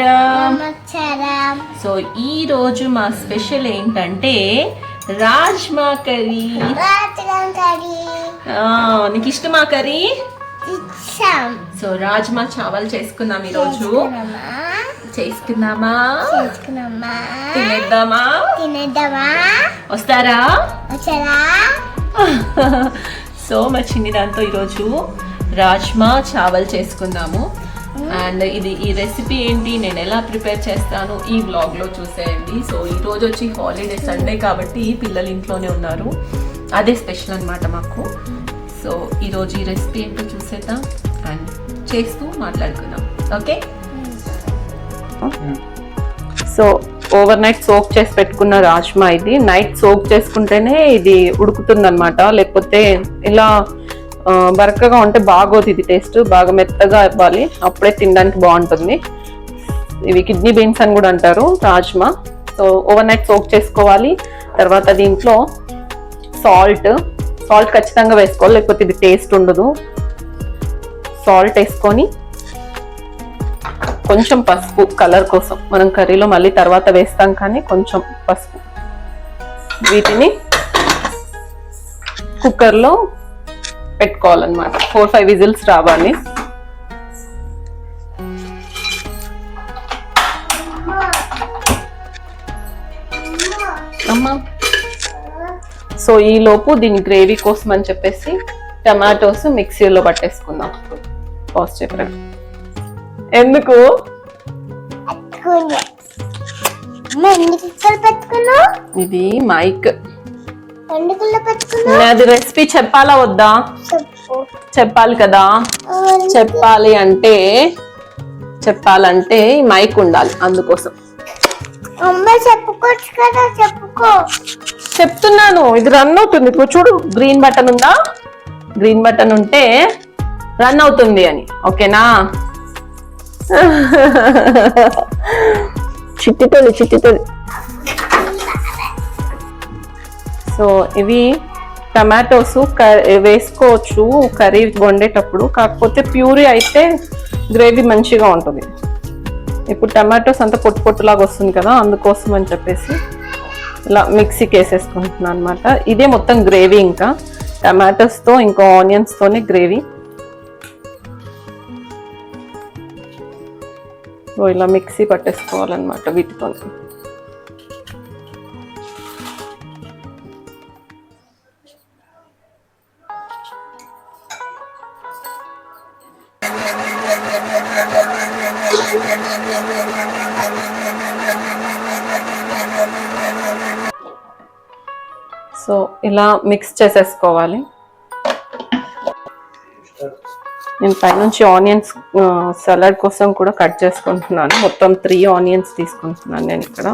నమస్కారం. సో ఈ రోజు మా స్పెషల్ ఏంటంటే రాజ్మా కర్రీ. నీకు ఇష్టమా కర్రీ? సో రాజ్మా చావల్ చేసుకుందాం ఈరోజు. చేసుకున్నామా? చేసుకుందామా చేసుకున్నామా? తినేద్దామా? తినేద్దామా? వస్తారా? వచ్చారా? సో మా చిన్ని దాంతో ఈరోజు రాజ్మా చావల్ చేసుకుందాము. అండ్ ఇది ఈ రెసిపీ ఏంటి? నేను ఎలా ప్రిపేర్ చేస్తాను? ఈ వ్లాగ్లో చూసేయండి. సో ఈ రోజు వచ్చి హాలిడే సండే కాబట్టి పిల్లలు ఇంట్లోనే ఉన్నారు. అదే స్పెషల్ అనమాట మాకు. సో ఈరోజు ఈ రెసిపీ ఏంటో చూసేద్దాం అండ్ చేస్తూ మాట్లాడుకుందాం. Okay so overnight soak చేసి పెట్టుకున్న రాజ్మా ఇది. నైట్ సోక్ చేసుకుంటేనే ఇది ఉడుకుతుంది అనమాట లేకపోతే ఇలా బరకగా ఉంటే బాగోదు ఇది టేస్ట్ బాగా మెత్తగా ఇవ్వాలి. అప్పుడే తినడానికి బాగుంటుంది. ఇవి కిడ్నీ బీన్స్ అని కూడా అంటారు rajma. So overnight soak చేసుకోవాలి. తర్వాత దీంట్లో సాల్ట్ సాల్ట్ ఖచ్చితంగా వేసుకోవాలి లేకపోతే ఇది టేస్ట్ ఉండదు. సాల్ట్ వేసుకొని కొంచెం పసుపు కలర్ కోసం. మనం కర్రీలో మళ్ళీ తర్వాత వేస్తాం కానీ కొంచెం పసుపు. వీటిని కుక్కర్లో పెట్టుకోవాలన్నమాట. ఫోర్ ఫైవ్ విజిల్స్ రావాలి. అమ్మా. సో ఈ లోపు దీని గ్రేవీ కోసం అని చెప్పేసి టమాటోస్ మిక్సీలో పట్టేసుకుందాం. పాస్ చెప్పండి ఎందుకు? ఇది మైక్. అది రెసిపీ చెప్పాలా వద్దా? చెప్పు. చెప్పాలి కదా? చెప్పాలి అంటే చెప్పాలంటే మైక్ ఉండాలి అందుకోసం. అమ్మ చెప్పుకోవచ్చు కదా చెప్పుకో. చెప్తున్నాను ఇది రన్ అవుతుంది. ఇప్పుడు చూడు గ్రీన్ బటన్ ఉందా? గ్రీన్ బటన్ ఉంటే రన్ అవుతుంది అని ఓకేనా? చిట్టితోలి చిట్టితోలి సో ఇవి టమాటోస్ వేసుకోవచ్చు కర్రీ వండేటప్పుడు. కాకపోతే ప్యూరీ అయితే గ్రేవీ మంచిగా ఉంటుంది. ఇప్పుడు టమాటోస్ అంతా పొట్టు పొట్టులాగా వస్తుంది కదా అందుకోసం అని చెప్పేసి ఇలా మిక్సీకి వేసేసుకుంటున్నాను అనమాట ఇదే మొత్తం గ్రేవీ ఇంకా. టమాటోస్తో ఇంకా ఆనియన్స్తోనే గ్రేవీ. సో ఇలా మిక్సీ పట్టేసుకోవాలన్నమాట వీటితో సో ఇలా మిక్స్ చేసేసుకోవాలి. నేను పైనుంచి ఆనియన్స్ సలాడ్ కోసం కూడా కట్ చేసుకుంటున్నాను. మొత్తం త్రీ ఆనియన్స్ తీసుకుంటున్నాను నేను ఇక్కడ.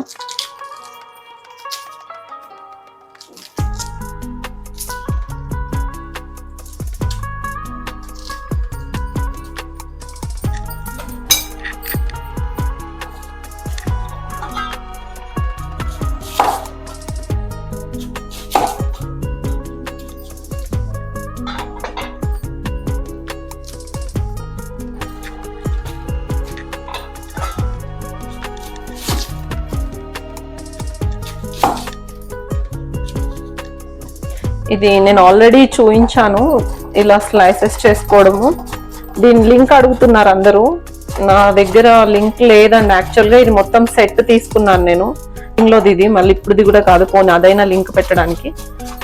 ఇది నేను ఆల్రెడీ చూపించాను ఇలా స్లైసెస్ చేసుకోవడము. దీని లింక్ అడుగుతున్నారు అందరూ. నా దగ్గర లింక్ లేదండి. యాక్చువల్గా ఇది మొత్తం సెట్ తీసుకున్నాను నేను. ఇంట్లోది ఇది. మళ్ళీ ఇప్పుడుది కూడా కాదు. పోనీ అదైనా లింక్ పెట్టడానికి.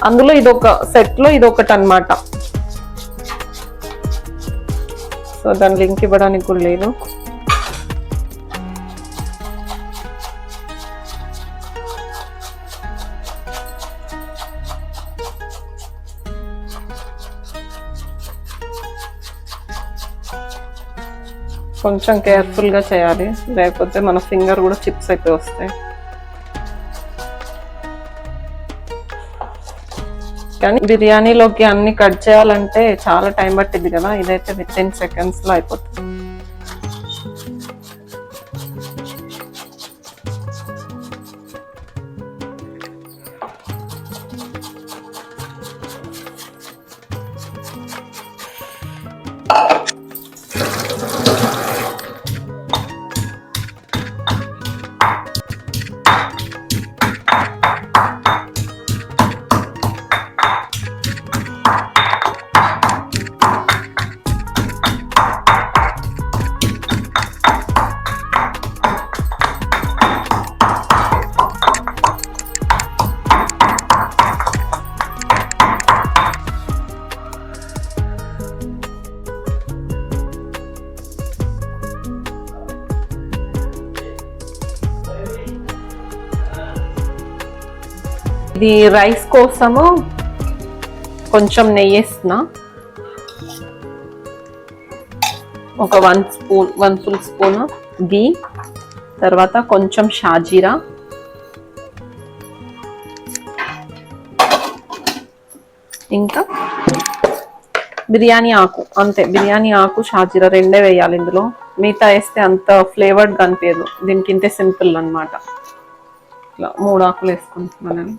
అందులో ఇది ఒక సెట్లో ఇది ఒకటి అనమాట సో దాని లింక్ ఇవ్వడానికి కూడా లేదు. కొంచెం కేర్ఫుల్గా చేయాలి. లేకపోతే మన ఫింగర్ కూడా చిప్స్ అయిపోయి వస్తాయి. కానీ బిర్యానీలోకి అన్ని కట్ చేయాలంటే చాలా టైం పట్టింది కదా? ఇదైతే విత్ ఇన్ సెకండ్స్లో అయిపోతుంది. ఇది రైస్ కోసము కొంచెం నెయ్యి వేస్తున్నా ఒక one spoon one full spoon ghee తర్వాత కొంచెం షాజీరా. ఇంకా బిర్యానీ ఆకు అంతే బిర్యానీ ఆకు షాజీరా రెండే వేయాలి ఇందులో. మిగతా వేస్తే అంత ఫ్లేవర్డ్ కనిపించదు. దీనికి ఇంతే సింపుల్ అనమాట ఇట్లా మూడు ఆకులు వేసుకుంటున్నాను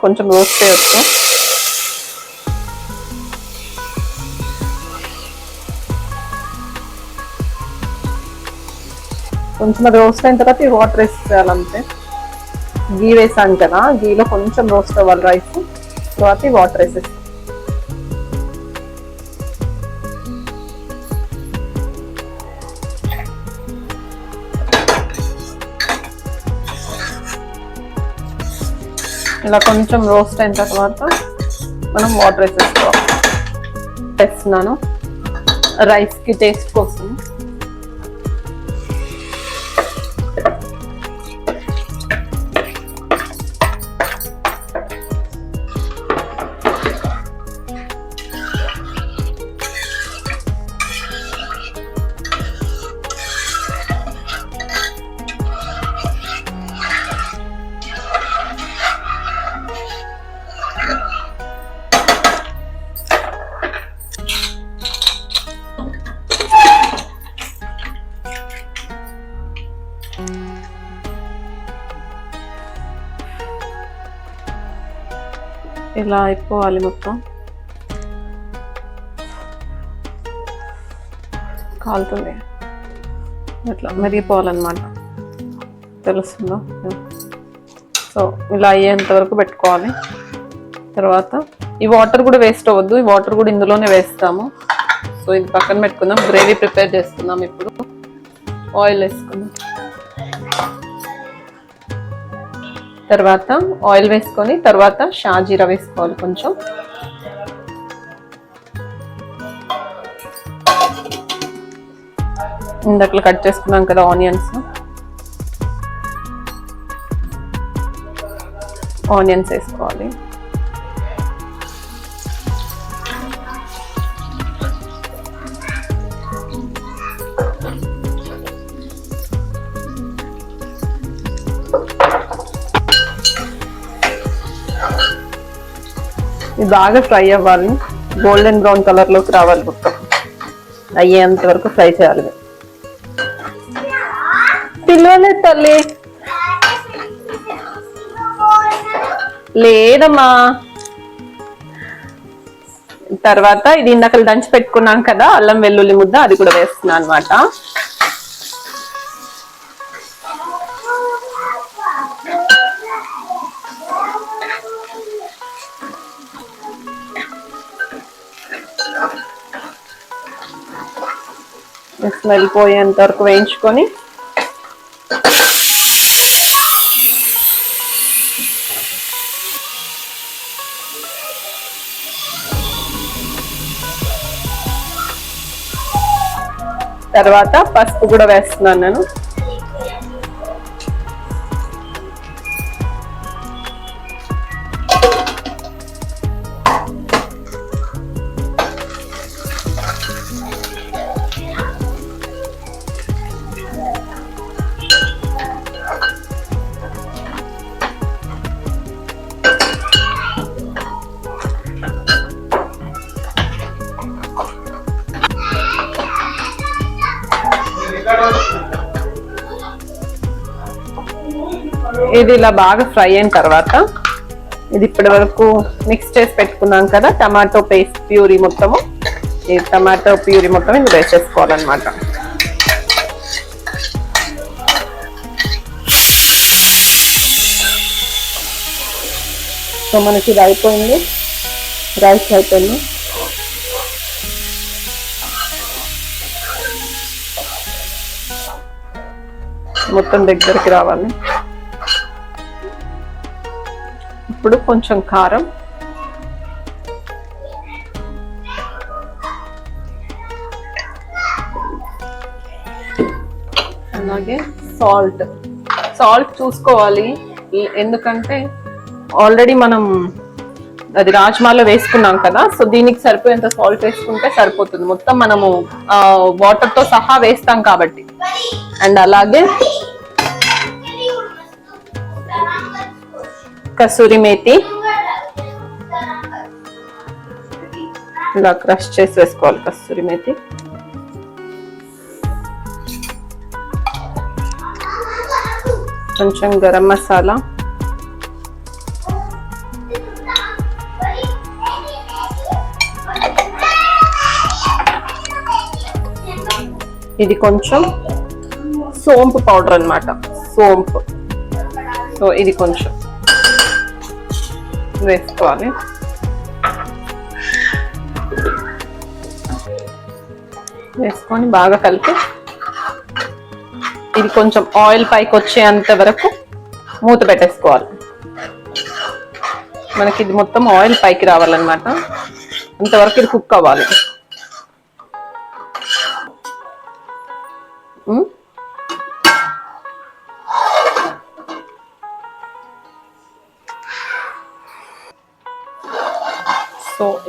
కొంచెం రోస్ట్ చేయొచ్చు కొంచెం అది రోస్ట్ అయిన తర్వాత ఈ వాటర్ వేసేయాలంతే గీ వేసాను కదా గీలో కొంచెం రోస్ట్ అవ్వాలి రైస్ తర్వాత ఈ వాటర్ వేసేస్తాను ఇలా కొంచెం రోస్ట్ అయిన తర్వాత మనం వాటర్ వేసేసుకోవాలి. వేస్తున్నాను. రైస్కి టేస్ట్ కోసం. ఇలా అయిపోవాలి మొత్తం? కాలుతుంది. ఇట్లా మెరిగిపోవాలన్నమాట. తెలుస్తుందో? సో ఇలా అయ్యేంత వరకు పెట్టుకోవాలి. తర్వాత ఈ వాటర్ కూడా వేస్ట్ అవ్వద్దు. ఈ వాటర్ కూడా ఇందులోనే వేస్తాము. సో ఇది పక్కన పెట్టుకుందాం. గ్రేవీ ప్రిపేర్ చేసుకుందాం ఇప్పుడు. ఆయిల్ వేసుకుందాం. తర్వాత ఆయిల్ వేసుకొని తర్వాత షాజీరా వేసుకోవాలి కొంచెం. ఇందట్లో కట్ చేసుకున్నాం కదా ఆనియన్స్. ఆనియన్స్ వేసుకోవాలి. ఇది బాగా ఫ్రై అవ్వాలి. గోల్డెన్ బ్రౌన్ కలర్లోకి రావాలి మొత్తం. అయ్యేంత వరకు ఫ్రై చేయాలి. పిలవలేదు తల్లి. లేదమ్మా. తర్వాత ఇది ఇందాక దంచి పెట్టుకున్నాం కదా అల్లం వెల్లుల్లి ముద్ద అది కూడా వేస్తున్నాను అనమాట స్మెల్ పోయేంత వరకు వేయించుకొని. తర్వాత పసుపు కూడా వేస్తున్నాను నేను. ఇది ఇలా బాగా ఫ్రై అయిన తర్వాత ఇది ఇప్పటి వరకు మిక్స్ చేసి పెట్టుకున్నాం కదా టమాటో పేస్ట్ ప్యూరీ మొత్తము. ఈ టమాటో ప్యూరీ మొత్తం ఇది వేసేసుకోవాలన్నమాట. సో మనకి ఇది అయిపోయింది. రైస్ అయిపోయింది. మొత్తం దగ్గరికి రావాలి. ఇప్పుడు కొంచెం కారం. అలాగే సాల్ట్. సాల్ట్ చూసుకోవాలి. ఎందుకంటే ఆల్రెడీ మనం అది రాజ్మాలో వేసుకున్నాం కదా సో దీనికి సరిపోయేంత సాల్ట్ వేసుకుంటే సరిపోతుంది. మొత్తం మనము వాటర్తో సహా వేస్తాం కాబట్టి. అండ్ అలాగే కసూరి మేతి. ఇలా క్రష్ చేసి వేసుకోవాలి కస్తూరి మేతి. కొంచెం గరం మసాలా. ఇది కొంచెం సోంపు పౌడర్ అన్నమాట. సోంపు. సో ఇది కొంచెం. వేసుకోవాలి వేసుకొని బాగా కలిపి ఇది కొంచెం ఆయిల్ పైకి వచ్చేంత వరకు మూత పెట్టేసుకోవాలి. మనకి ఇది మొత్తం ఆయిల్ పైకి రావాలన్నమాట. అంతవరకు ఇది కుక్ అవ్వాలి.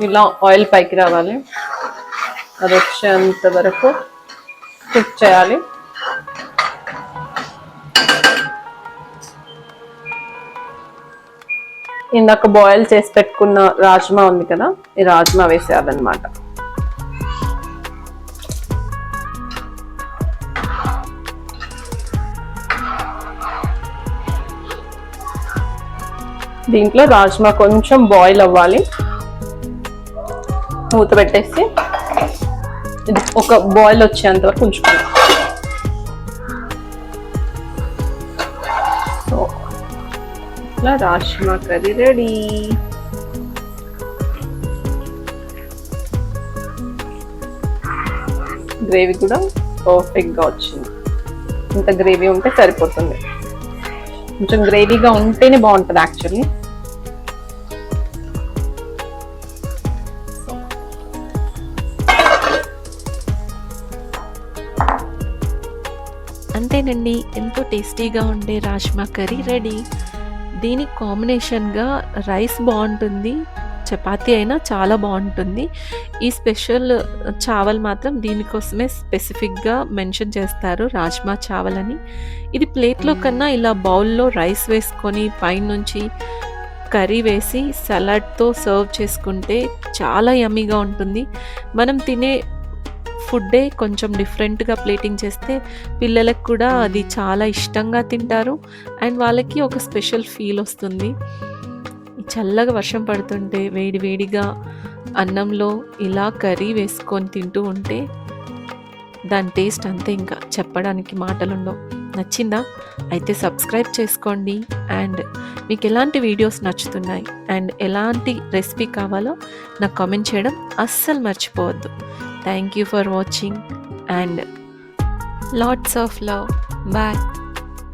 ఇలా ఆయిల్ పైకి రావాలి. అది వచ్చేంత వరకు కుక్ చేయాలి. ఇందాక బాయిల్ చేసి పెట్టుకున్న రాజ్మా ఉంది కదా ఈ రాజ్మా వేసేయాలన్నమాట దీంట్లో రాజ్మా కొంచెం బాయిల్ అవ్వాలి. మూత పెట్టేసి ఇది ఒక బాయిల్ వచ్చేంత వరకు ఉంచుకోండి సో ఇట్లా రాజ్మా కర్రీ రెడీ. గ్రేవీ కూడా పర్ఫెక్ట్గా వచ్చింది. ఇంత గ్రేవీ ఉంటే సరిపోతుంది. కొంచెం గ్రేవీగా ఉంటేనే బాగుంటుంది యాక్చువల్లీ. అంతేనండి ఎంతో టేస్టీగా ఉండే రాజ్మా కర్రీ రెడీ. దీనికి కాంబినేషన్గా రైస్ బాగుంటుంది చపాతీ అయినా చాలా బాగుంటుంది. ఈ స్పెషల్ చావల్ మాత్రం దీనికోసమే స్పెసిఫిక్గా మెన్షన్ చేస్తారు రాజ్మా చావల్ అని ఇది ప్లేట్లో కన్నా ఇలా బౌల్లో రైస్ వేసుకొని పైనుంచి కర్రీ వేసి సలాడ్తో సర్వ్ చేసుకుంటే చాలా యమ్మీగా ఉంటుంది. మనం తినే ఫుడ్డే కొంచెం డిఫరెంట్గా ప్లేటింగ్ చేస్తే పిల్లలకు కూడా అది చాలా ఇష్టంగా తింటారు. అండ్ వాళ్ళకి ఒక స్పెషల్ ఫీల్ వస్తుంది. చల్లగా వర్షం పడుతుంటే వేడి వేడిగా అన్నంలో ఇలా కర్రీ వేసుకొని తింటూ ఉంటే దాని టేస్ట్ అంతే ఇంకా చెప్పడానికి మాటలు ఉండవు నచ్చిందా? అయితే సబ్స్క్రైబ్ చేసుకోండి. అండ్ మీకు ఎలాంటి వీడియోస్ నచ్చుతున్నాయి? అండ్ ఎలాంటి రెసిపీ కావాలో నాకు కామెంట్ చేయడం అస్సలు మర్చిపోవద్దు. Thank you for watching and lots of love. Bye.